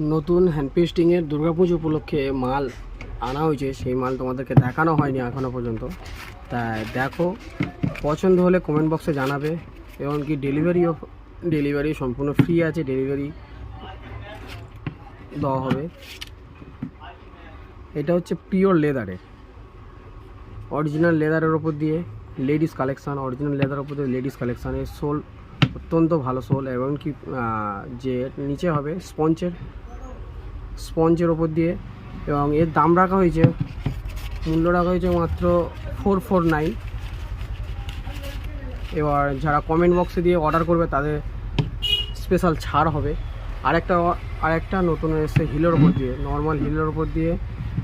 নতুন হ্যান্ড পেস্টিংয়ের দুর্গাপুজো উপলক্ষে মাল আনা হয়েছে। সেই মাল তোমাদেরকে দেখানো হয়নি এখনও পর্যন্ত। তাই দেখো, পছন্দ হলে কমেন্ট বক্সে জানাবে, এবং কি ডেলিভারিও ডেলিভারি সম্পূর্ণ ফ্রি আছে ডেলিভারি দেওয়া হবে। এটা হচ্ছে পিওর লেদারের অরিজিনাল লেদারের ওপর দিয়ে লেডিস কালেকশান অরিজিনাল লেদারের ওপর দিয়ে লেডিস কালেকশানের সোল অত্যন্ত ভালো সোল এবং কি যে নিচে হবে স্পঞ্চের, স্পঞ্জের ওপর দিয়ে এবং এর দাম রাখা হয়েছে, মূল্য রাখা হয়েছে মাত্র ফোর ফোর নাইন এবার যারা কমেন্ট বক্সে দিয়ে অর্ডার করবে, তাদের স্পেশাল ছাড় হবে। আরেকটা আরেকটা নতুন এসছে হিলের ওপর দিয়ে নর্মাল হিলের ওপর দিয়ে।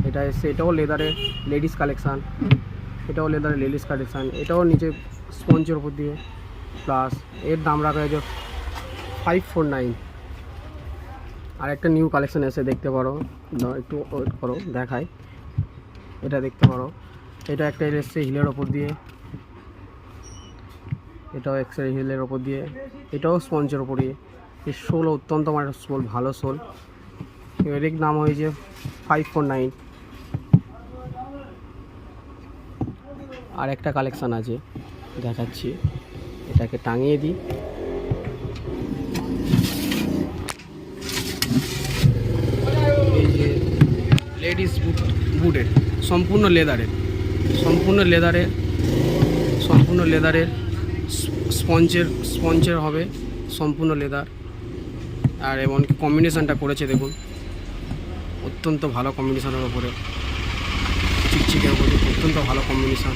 এটা এসছে, এটাও লেদারের লেডিস কালেকশান এটাও লেদারের লেডিস কালেকশান এটাও নিচে স্পঞ্জের ওপর দিয়ে। প্লাস এর দাম রাখা হয়েছে ফাইভ ফোর নাইন আর একটা নিউ কালেকশন এসে দেখতে পারো। একটু ওয়েট করো, দেখাই। এটা দেখতে পারো। এটা একটা এসছে হিলের ওপর দিয়ে। এটাও এক্সরে হিলের ওপর দিয়ে। এটাও স্পঞ্জের ওপর দিয়ে। এর শোল অত্যন্ত আমার শোল, ভালো শোল। এর নাম হয়েছে ফাইভ ফোর নাইন আর একটা কালেকশান আছে, দেখাচ্ছি। এটাকে টাঙিয়ে দিই। এই যে লেডিস বুট, বুটের, সম্পূর্ণ লেদারের সম্পূর্ণ লেদারের সম্পূর্ণ লেদারের স্পঞ্জের স্পঞ্জের হবে সম্পূর্ণ লেদার। আর এমন কম্বিনেশানটা করেছে দেখুন। অত্যন্ত ভালো কম্বিনেশানের ওপরে চিকচিকের ওপরে অত্যন্ত ভালো কম্বিনেশান